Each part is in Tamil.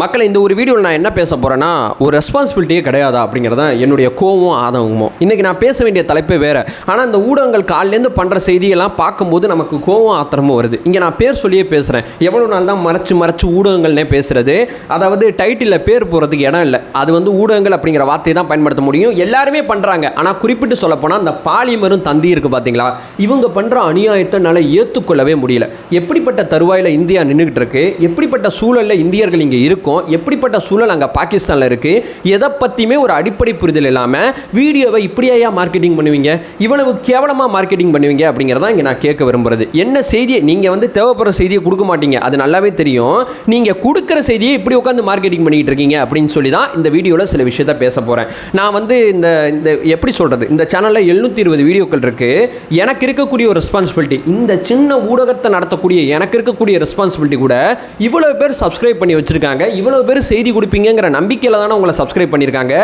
மக்களை இந்த ஒரு வீடியோவில் நான் என்ன பேச போகிறேன்னா ஒரு ரெஸ்பான்சிபிலிட்டியே கிடையாதா அப்படிங்கிறத என்னுடைய கோவம் ஆதங்கமும். இன்றைக்கி நான் பேச வேண்டிய தலைப்பே வேறு. ஆனால் இந்த ஊடகங்கள் காலிலேருந்து பண்ணுற செய்தியெல்லாம் பார்க்கும்போது நமக்கு கோவம் ஆத்திரமும் வருது. இங்கே நான் பேர் சொல்லியே பேசுகிறேன் எவ்வளோ நாள் தான் மறைச்சு மறைச்சு ஊடகங்கள்னே பேசுகிறது அதாவது டைட்டிலில் பேர் போகிறதுக்கு இடம் இல்லை. அது வந்து ஊடகங்கள் அப்படிங்கிற வார்த்தையை தான் பயன்படுத்த முடியும். எல்லாருமே பண்ணுறாங்க ஆனால் குறிப்பிட்டு சொல்லப்போனால் அந்த பாலிமரும் தந்தி இருக்குது பார்த்தீங்களா இவங்க பண்ணுற அநியாயத்தை என்னால் ஏற்றுக்கொள்ளவே முடியல. எப்படிப்பட்ட தருவாயில் இந்தியா நின்றுக்கிட்டு இருக்கு? எப்படிப்பட்ட சூழலில் இந்தியர்கள் இங்கே இருக்கும். எப்படிப்பட்ட சூழல் அங்கே பாகிஸ்தானில் இருக்குது எதை பற்றியுமே ஒரு அடிப்படை புரிதல் இல்லாமல் வீடியோவை இப்படியா மார்க்கெட்டிங் பண்ணுவீங்க? இவ்வளவு கேவலமாக மார்க்கெட்டிங் பண்ணுவீங்க அப்படிங்கிறத இங்கே நான் கேட்க விரும்புறது. என்ன செய்தியை நீங்கள் வந்து தேவைப்படுற செய்தியை கொடுக்க மாட்டீங்க. அது நல்லாவே தெரியும். நீங்கள் கொடுக்குற செய்தியை இப்படி உட்காந்து மார்க்கெட்டிங் பண்ணிகிட்டு இருக்கீங்க அப்படின்னு சொல்லி தான் இந்த வீடியோவில் சில விஷயத்த பேச போகிறேன் நான் வந்து இந்த இந்த எப்படி சொல்கிறது இந்த சேனலில் எழுநூற்றி இருபது வீடியோக்கள் இருக்குது எனக்கு இருக்கக்கூடிய ஒரு ரெஸ்பான்சிபிலிட்டி இந்த சின்ன ஊடகத்தை நடத்தக்கூடிய எனக்கு இருக்கக்கூடிய ரெஸ்பான்சிபிலிட்டி கூட இவ்வளோ பேர் சப்ஸ்கிரைப் பண்ணி வச்சுருக்காங்க. இவ்வளோ பேர் செய்தி கொடுப்பீங்கிற நம்பிக்கையில் தானே உங்களை சப்ஸ்கிரைப் பண்ணியிருக்காங்க.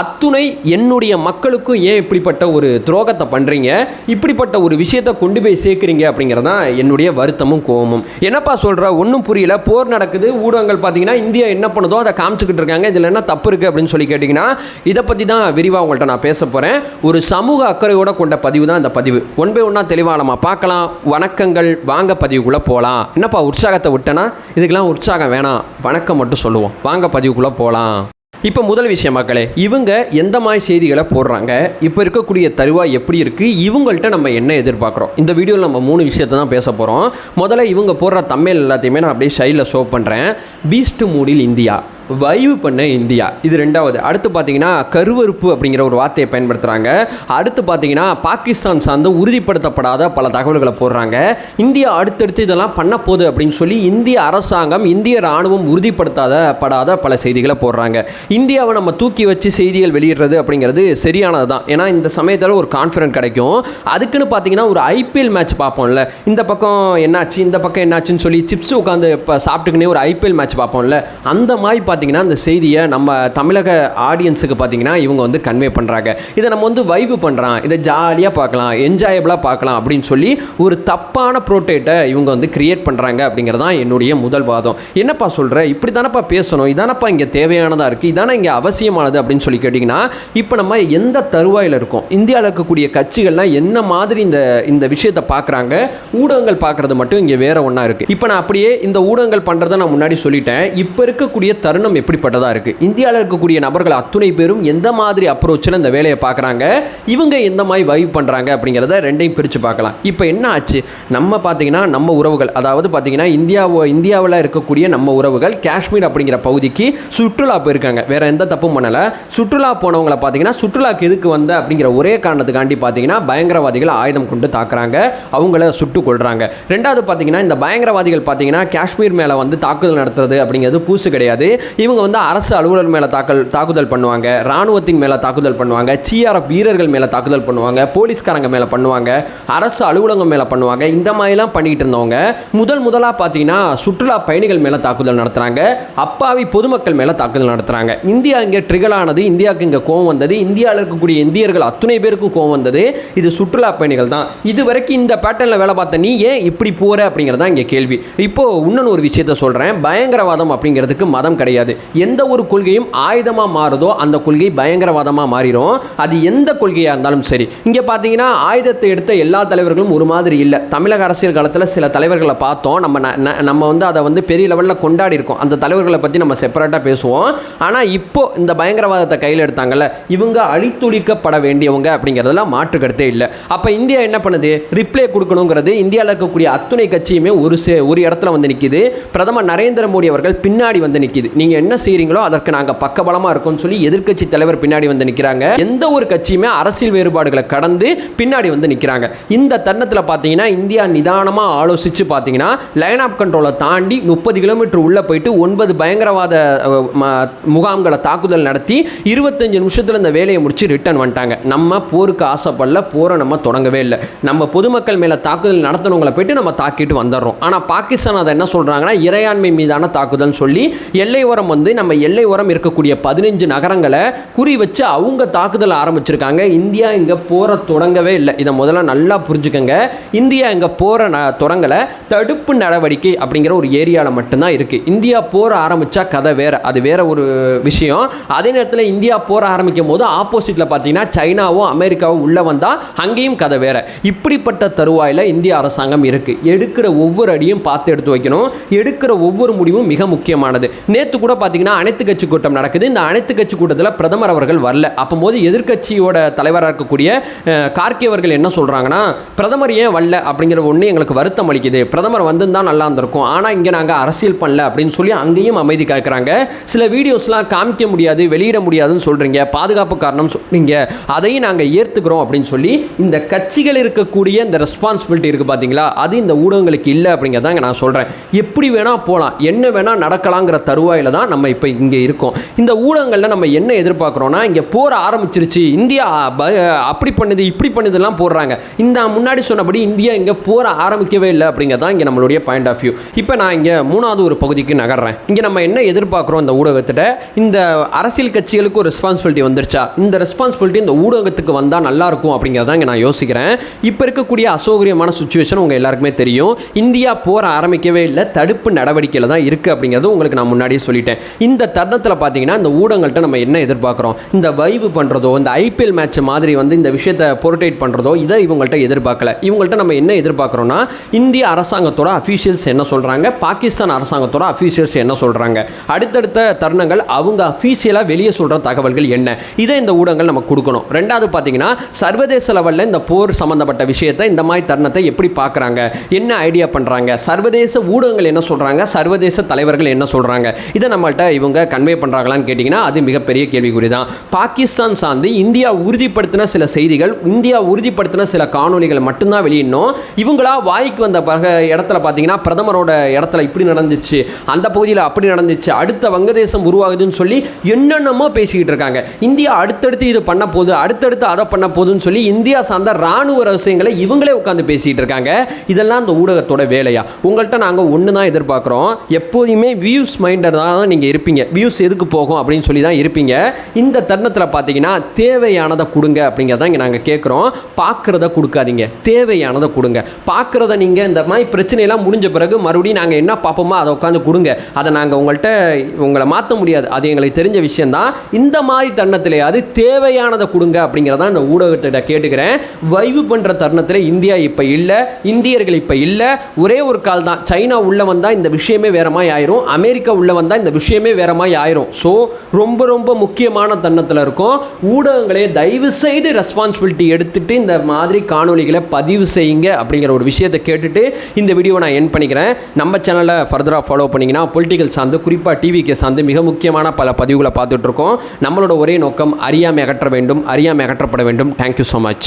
அத்துணை என்னுடைய மக்களுக்கும் ஏன் இப்படிப்பட்ட ஒரு துரோகத்தை பண்ணுறீங்க இப்படிப்பட்ட ஒரு விஷயத்தை கொண்டு போய் சேர்க்குறீங்க அப்படிங்கிறதான் என்னுடைய வருத்தமும் கோபமும். என்னப்பா சொல்கிற ஒன்றும் புரியல. போர் நடக்குது. ஊடகங்கள் பார்த்தீங்கன்னா இந்தியா என்ன பண்ணுதோ அதை காமிச்சிக்கிட்டு இருக்காங்க. இதில் என்ன தப்பு இருக்குது அப்படின்னு சொல்லி கேட்டிங்கன்னா இதை பற்றி தான் விரிவாக உங்கள்கிட்ட நான் பேச போகிறேன் ஒரு சமூக அக்கறையோட கொண்ட பதிவு தான் இந்த பதிவு. ஒன் பை ஒன்றா தெளிவாக நம்ம பார்க்கலாம். வணக்கங்கள். வாங்க பதிவுக்குள்ளே போகலாம் என்னப்பா உற்சாகத்தை விட்டனா? இதுக்கெல்லாம் உற்சாகம் வேணாம். வணக்கம் மட்டும் சொல்லுவோம். வாங்க பதிவுக்குள்ளே போகலாம் இப்போ முதல் விஷயம் மக்களே இவங்க எந்த மாதிரி செய்திகளை போடுறாங்க? இப்போ இருக்கக்கூடிய தருவாய் எப்படி இருக்குது இவங்கள்ட்ட நம்ம என்ன எதிர்பார்க்குறோம்? இந்த வீடியோவில் நம்ம மூணு விஷயத்தை தான் பேச போகிறோம் முதல்ல இவங்க போடுற தமிழ் எல்லாத்தையுமே நான் அப்படியே சைடில் ஷோ பண்ணுறேன் பீஸ்ட் மூடில் இந்தியா வைவு பண்ண இந்தியா. இது ரெண்டாவது. அடுத்து பார்த்தீங்கன்னா கருவறுப்பு அப்படிங்கிற ஒரு வார்த்தையை பயன்படுத்துகிறாங்க அடுத்து பார்த்தீங்கன்னா பாகிஸ்தான் சார்ந்து உறுதிப்படுத்தப்படாத பல தகவல்களை போடுறாங்க. இந்தியா அடுத்தடுத்து இதெல்லாம் பண்ண போகுது அப்படின்னு சொல்லி இந்திய அரசாங்கம் இந்திய ராணுவம் உறுதிப்படுத்தாத படாத பல செய்திகளை போடுறாங்க. இந்தியாவை நம்ம தூக்கி வச்சு செய்திகள் வெளியிடுறது அப்படிங்கிறது சரியானது தான் ஏன்னா இந்த சமயத்தில் ஒரு கான்ஃபிடன்ட் கிடைக்கும். அதுக்குன்னு பார்த்தீங்கன்னா ஒரு ஐபிஎல் மேட்ச் பார்ப்போம்ல. இந்த பக்கம் என்னாச்சு இந்த பக்கம் என்னாச்சுன்னு சொல்லி சிப்ஸ் உட்காந்து இப்போ சாப்பிட்டுக்கினே ஒரு ஐபிஎல் மேட்ச் பார்ப்போம்ல. அந்த மாதிரி பார்த்து பார்த்தீங்கன்னா அந்த செய்தியை நம்ம தமிழக ஆடியன்ஸுக்கு பார்த்தீங்கன்னா இவங்க வந்து கன்வே பண்ணுறாங்க இதை நம்ம வந்து வைப்பு பண்ணுறான் இதை ஜாலியாக பார்க்கலாம் என்ஜாயபிளாக பார்க்கலாம் அப்படின்னு சொல்லி ஒரு தப்பான ப்ரோட்டேட்டை இவங்க வந்து கிரியேட் பண்ணுறாங்க அப்படிங்கிறது தான் என்னுடைய முதல் வாதம். என்னப்பா சொல்கிற இப்படி தானப்பா பேசணும். இதானப்பா இங்கே தேவையானதாக இருக்குது இதானே இங்கே அவசியமானது அப்படின்னு சொல்லி கேட்டிங்கன்னா இப்போ நம்ம எந்த தருவாயில் இருக்கோம்? இந்தியாவில் இருக்கக்கூடிய கட்சிகள்லாம் என்ன மாதிரி இந்த இந்த விஷயத்தை பார்க்குறாங்க? ஊடகங்கள் பார்க்குறது மட்டும் இங்கே வேற ஒன்றா இருக்குது இப்போ நான் அப்படியே இந்த ஊடகங்கள் பண்ணுறதை நான் முன்னாடி சொல்லிட்டேன். இப்போ இருக்கக்கூடிய தருணம் எப்படிப்பட்டதாக இருக்குது இந்தியாவில் இருக்கக்கூடிய நபர்கள் அத்துணை பேரும் எந்த மாதிரி அப்ரோச்சில் இந்த வேலையை பார்க்குறாங்க? இவங்க எந்த மாதிரி வைவ் பண்ணுறாங்க அப்படிங்கிறத ரெண்டையும் பிரித்து பார்க்கலாம். இப்போ என்ன ஆச்சு? நம்ம பார்த்தீங்கன்னா நம்ம உறவுகள் அதாவது பார்த்தீங்கன்னா இந்தியாவோ இந்தியாவில் இருக்கக்கூடிய நம்ம உறவுகள் காஷ்மீர் அப்படிங்கிற பகுதிக்கு சுற்றுலா போயிருக்காங்க. வேற எந்த தப்பும் பண்ணலை. சுற்றுலா போனவங்களை பார்த்தீங்கன்னா சுற்றுலாக்கு எதுக்கு வந்த அப்படிங்கிற ஒரே காரணத்துக்காண்டி பார்த்தீங்கன்னா பயங்கரவாதிகள் ஆயுதம் கொண்டு தாக்குறாங்க. அவங்கள சுட்டு கொள்கிறாங்க ரெண்டாவது பார்த்தீங்கன்னா இந்த பயங்கரவாதிகள் பார்த்தீங்கன்னா காஷ்மீர் மேலே வந்து தாக்குதல் நடத்துறது அப்படிங்கிறது பூசு கிடையாது. இவங்க வந்து அரசு அலுவலர் மேலே தாக்கல் தாக்குதல் பண்ணுவாங்க. ராணுவத்தின் மேலே தாக்குதல் பண்ணுவாங்க. சிஆர்எஃப் வீரர்கள் மேலே தாக்குதல் பண்ணுவாங்க. போலீஸ்காரங்க மேலே பண்ணுவாங்க. அரசு அலுவலகம் மேலே பண்ணுவாங்க. இந்த மாதிரிலாம் பண்ணிக்கிட்டு இருந்தவங்க முதல் முதலாக பார்த்தீங்கன்னா சுற்றுலா பயணிகள் மேலே தாக்குதல் நடத்துகிறாங்க அப்பாவி பொதுமக்கள் மேலே தாக்குதல் நடத்துகிறாங்க இந்தியா இங்கே ட்ரிகல் ஆனது இந்தியாவுக்கு இங்கே கோவம் வந்தது. இந்தியாவில் இருக்கக்கூடிய இந்தியர்கள் அத்தனை பேருக்கும் கோவம் வந்தது. இது சுற்றுலா பயணிகள் தான். இது வரைக்கும் இந்த பேட்டர்னில் வேலை பார்த்த நீ ஏன் இப்படி போகிற அப்படிங்கிறது தான் இங்கே கேள்வி. இப்போது இன்னொன்று ஒரு விஷயத்த சொல்கிறேன் பயங்கரவாதம் அப்படிங்கிறதுக்கு மதம் கிடையாது. எந்த ஒரு கொள்கையும் ஆயுதமாக மாறுதோ அந்த கொள்கை பயங்கரவாதமாக மாறிடும் அது எந்த கொள்கையாக இருந்தாலும் சரி. இங்கே பார்த்தீங்கன்னா ஆயுதத்தை எடுத்த எல்லா தலைவர்களும் ஒரு மாதிரி இல்லை. தமிழக அரசியல் காலத்தில் சில தலைவர்களை பார்த்தோம். நம்ம ந- ந- நம்ம வந்து அதை வந்து பெரிய லெவலில் கொண்டாடி இருக்கோம். அந்த தலைவர்களை பற்றி நம்ம செப்பரேட்டாக பேசுவோம். ஆனால் இப்போ இந்த பயங்கரவாதத்தை கையில் எடுத்தாங்கல்ல இவங்க அழித்துளிக்கப்பட வேண்டியவங்க அப்படிங்கிறதுல மாற்று கருத்தே இல்லை. அப்போ இந்தியா என்ன பண்ணுது? ரிப்ளை கொடுக்கணுங்கிறது இந்தியாவில் இருக்கக்கூடிய அத்துணை கட்சியுமே ஒரு சே ஒரு இடத்துல வந்து நிற்கிது பிரதமர் நரேந்திர மோடி அவர்கள் பின்னாடி வந்து நிற்கிது நீங்கள் என்ன செய்கிறீங்களோ அதற்கு நாங்கள் பக்கபலமாக இருக்கோம்னு சொல்லி எதிர்க்கட்சி தலைவர் பின்னாடி வந்து நிற்கிறாங்க எந்த ஒரு கட்சியுமே அரசியல் வேறுபாடுகளை கடந்து பின்னாடி வந்து நிற்கிறாங்க இந்த தருணத்தில் பார்த்தீங்கன்னா இந்தியா நிதானமாக ஆலோசித்து பார்த்தீங்கன்னா லைன் ஆஃப் கண்ட்ரோலை தாண்டி முப்பது கிலோமீட்டர் உள்ளே போயிட்டு ஒன்பது பயங்கரவாத முகாம்களை தாக்குதல் நடத்தி இருபத்தஞ்சு நிமிஷத்தில் இந்த வேலையை முடிச்சு ரிட்டர்ன் வந்துட்டாங்க. நம்ம போருக்கு ஆசைப்படல போரை நம்ம தொடங்கவே இல்லை. நம்ம பொதுமக்கள் மேலே தாக்குதல் நடத்தினவங்களை போயிட்டு நம்ம தாக்கிட்டு வந்துடுறோம். ஆனால் பாகிஸ்தான் அதை என்ன சொல்கிறாங்கன்னா இறையாண்மை மீதான தாக்குதல் சொல்லி எல்லை ஓர ஓரம் வந்து நம்ம எல்லை ஓரம் இருக்கக்கூடிய பதினஞ்சு நகரங்களை குறி வச்சு அவங்க தாக்குதல் ஆரம்பிச்சிருக்காங்க. இந்தியா இங்கே போற தொடங்கவே இல்லை. இதை முதல்ல நல்லா புரிஞ்சுக்கங்க. இந்தியா இங்கே போற ந தொடங்கலை. தடுப்பு நடவடிக்கை அப்படிங்கிற ஒரு ஏரியாவில் மட்டும்தான் இருக்குது இந்தியா போற ஆரம்பித்தா கதை வேறு. அது வேற ஒரு விஷயம். அதே நேரத்தில் இந்தியா போற ஆரம்பிக்கும் போது ஆப்போசிட்டில் பார்த்தீங்கன்னா சைனாவும் அமெரிக்காவும் உள்ளே வந்தால் அங்கேயும் கதை வேற. இப்படிப்பட்ட தருவாயில் இந்திய அரசாங்கம் இருக்குது எடுக்கிற ஒவ்வொரு அடியும் பார்த்து எடுத்து வைக்கணும். எடுக்கிற ஒவ்வொரு முடிவும் மிக முக்கியமானது. நேற்று கூட பார்த்தீங்கன்னா அனைத்து கட்சி கூட்டம் நடக்குது. இந்த அனைத்து கட்சி கூட்டத்தில் பிரதமர் அவர்கள் வரல. அப்போது எதிர்க்கட்சியோட தலைவராக இருக்கக்கூடிய கார்கே அவர்கள் என்ன சொல்கிறாங்கன்னா பிரதமர் ஏன் வரல? அப்படிங்கிற ஒன்று எங்களுக்கு வருத்தம் அளிக்குது. பிரதமர் வந்திருந்தா நல்லா இருந்திருக்கும். ஆனால் இங்கே நாங்கள் அரசியல் பண்ணல அப்படின்னு சொல்லி அங்கேயும் அமைதி காக்கிறாங்க. சில வீடியோஸ்லாம் காமிக்க முடியாது வெளியிட முடியாதுன்னு சொல்கிறீங்க பாதுகாப்பு காரணம் சொல்கிறீங்க அதையும் நாங்கள் ஏற்றுக்கிறோம் அப்படின்னு சொல்லி இந்த கட்சிகள் இருக்கக்கூடிய இந்த ரெஸ்பான்சிபிலிட்டி இருக்குது பார்த்தீங்களா அது இந்த ஊடகங்களுக்கு இல்லை அப்படிங்கிறதாங்க நான் சொல்கிறேன் எப்படி வேணால் போகலாம் என்ன வேணால் நடக்கலாங்கிற தருவாயில் தான் நம்ம இப்போ இங்கே இருக்கோம். இந்த ஊடகங்களில் நம்ம என்ன எதிர்பார்க்குறோன்னா இங்கே போர் ஆரம்பிச்சிருச்சு. இந்தியா அப்படி பண்ணுது இப்படி பண்ணுதுலாம் போடுறாங்க. இந்த முன்னாடி சொன்னபடி இந்தியா இங்கே போர் ஆரம்பிக்கவே இல்லை அப்படிங்கிறதான் இங்கே நம்மளுடைய பாயிண்ட் ஆஃப் வியூ இப்போ நான் இங்கே மூணாவது ஒரு பகுதிக்கு நகர்றேன். இங்கே நம்ம என்ன எதிர்பார்க்குறோம் இந்த ஊடகத்திட்ட? இந்த அரசியல் கட்சிகளுக்கு ஒரு ரெஸ்பான்சிபிலிட்டி வந்துருச்சா? இந்த ரெஸ்பான்சிபிலிட்டி இந்த ஊடகத்துக்கு வந்தால் நல்லா இருக்கும் அப்படிங்கிறத இங்கே நான் யோசிக்கிறேன். இப்போ இருக்கக்கூடிய அசௌகரியமான சுச்சுவேஷன் உங்கள் எல்லாருக்குமே தெரியும். இந்தியா போர் ஆரம்பிக்கவே இல்லை தடுப்பு நடவடிக்கையில் தான் இருக்குது அப்படிங்கிறது உங்களுக்கு நான் முன்னாடியே சொல்லிட்டேன். இந்த தருணத்தில் பார்த்தீங்கன்னா இந்த ஊடகங்கள்ட்ட நம்ம என்ன எதிர்பார்க்குறோம்? இந்த வைவு பண்ணுறதோ இந்த ஐபிஎல் மேட்ச் மாதிரி வந்து இந்த விஷயத்தை பொருட்டேட் பண்ணுறதோ இதை இவங்கள்ட்ட எதிர்பார்க்கல. இவங்கள்ட்ட நம்ம என்ன எதிர்பார்க்குறோன்னா இந்திய அரசாங்கத்தோட அஃபீஷியல்ஸ் என்ன சொல்கிறாங்க பாகிஸ்தான் அரசாங்கத்தோட அஃபீஷியல்ஸ் என்ன சொல்கிறாங்க அடுத்தடுத்த தருணங்கள் அவங்க அஃபீஷியலாக வெளியே சொல்கிற தகவல்கள் என்ன? இதை இந்த ஊடகங்கள் நம்ம கொடுக்கணும். ரெண்டாவது பார்த்தீங்கன்னா சர்வதேச லெவலில் இந்த போர் சம்மந்தப்பட்ட விஷயத்தை இந்த மாதிரி தருணத்தை எப்படி பார்க்குறாங்க என்ன ஐடியா பண்ணுறாங்க சர்வதேச ஊடகங்கள் என்ன சொல்கிறாங்க சர்வதேச தலைவர்கள் என்ன சொல்கிறாங்க இதை நம்மள்ட்ட இவங்க கன்வே பண்ணுறாங்களான்னு கேட்டிங்கன்னா அது மிகப்பெரிய கேள்விக்குறி தான் பாகிஸ்தான் சார்ந்து இந்தியா உறுதிப்படுத்தின சில செய்திகள் இந்தியா உறுதிப்படுத்தின சில காணொளிகளை மட்டும்தான் வெளியிடணும். இவங்களா வாய்க்கு வந்த பிறகு இடத்துல பார்த்தீங்கன்னா பிரதமரோட இடத்துல இப்படி நடந்துச்சு அந்த பகுதியில் அப்படி நடந்துச்சு அடுத்த வங்கதேசம் உருவாகுதுன்னு சொல்லி என்னென்னமோ பேசிக்கிட்டு இருக்காங்க. இந்தியா அடுத்தடுத்து இது பண்ண போகுது அடுத்தடுத்து அதை பண்ண போகுதுன்னு சொல்லி இந்தியா சார்ந்த ராணுவ ரகசியங்களை இவங்களே உட்காந்து பேசிக்கிட்டு இருக்காங்க. இதெல்லாம் இந்த ஊடகத்தோட வேலையா? உங்கள்கிட்ட நாங்கள் ஒன்று தான் எதிர்பார்க்குறோம். எப்போதுமே வியூஸ் மைண்டர் தான் நீங்கள் இருப்பீங்க. வியூஸ் எதுக்கு போகும் அப்படின்னு சொல்லி தான் இருப்பீங்க. இந்த தருணத்தில் பார்த்தீங்கன்னா தேவையானதை கொடுங்க அப்படிங்கிறத இங்கே நாங்கள் கேட்குறோம் பார்க்குறத கொடுக்காதீங்க. தேவையானதை கொடுங்க. பார்க்குறத நீங்கள் இந்த மாதிரி பிரச்சனையெல்லாம் முடிஞ்ச பிறகு மறுபடியும் நாங்கள் என்ன பார்ப்போமோ அதை உட்காந்து கொடுங்க. அதை நாங்கள் உங்கள்கிட்ட உங்களை மாற்ற முடியாது. அது எங்களுக்கு தெரிஞ்ச விஷயந்தான் இந்த மாதிரி தருணத்திலேயாவது தேவையானதை கொடுங்க அப்படிங்கிறத இந்த ஊடகத்திட்ட கேட்டுக்கிறேன். வைவு பண்ணுற தருணத்தில் இந்தியா இப்போ இல்லை இந்தியர்கள் இப்போ இல்லை. ஒரே ஒரு கால் தான் சைனா உள்ளே வந்தால் இந்த விஷயமே வேற மாதிரி ஆயிரும். அமெரிக்கா உள்ளே வந்தால் இந்த விஷயமே வேற மாதிரி ஆயிரும். ஸோ ரொம்ப ரொம்ப முக்கியமான தன்னத்தில் இருக்கும். ஊடகங்களே தயவு செய்து ரெஸ்பான்சிபிலிட்டி எடுத்துட்டு இந்த மாதிரி காணொளிகளை பதிவு செய்யுங்க அப்படிங்கிற ஒரு விஷயத்தை கேட்டுட்டு இந்த வீடியோவை நான் என் பண்ணிக்கிறேன். நம்ம சேனலை ஃபர்தராக ஃபாலோ பண்ணிங்கன்னா பொலிட்டிக்கல் சார்ந்து குறிப்பாக டிவிக்கு சார்ந்து மிக முக்கியமான பல பதிவுகளை பார்த்துட்டு இருக்கோம். நம்மளோட ஒரே நோக்கம் அறியாமை அகற்ற வேண்டும் அறியாமை அகற்றப்பட வேண்டும். Thank you so much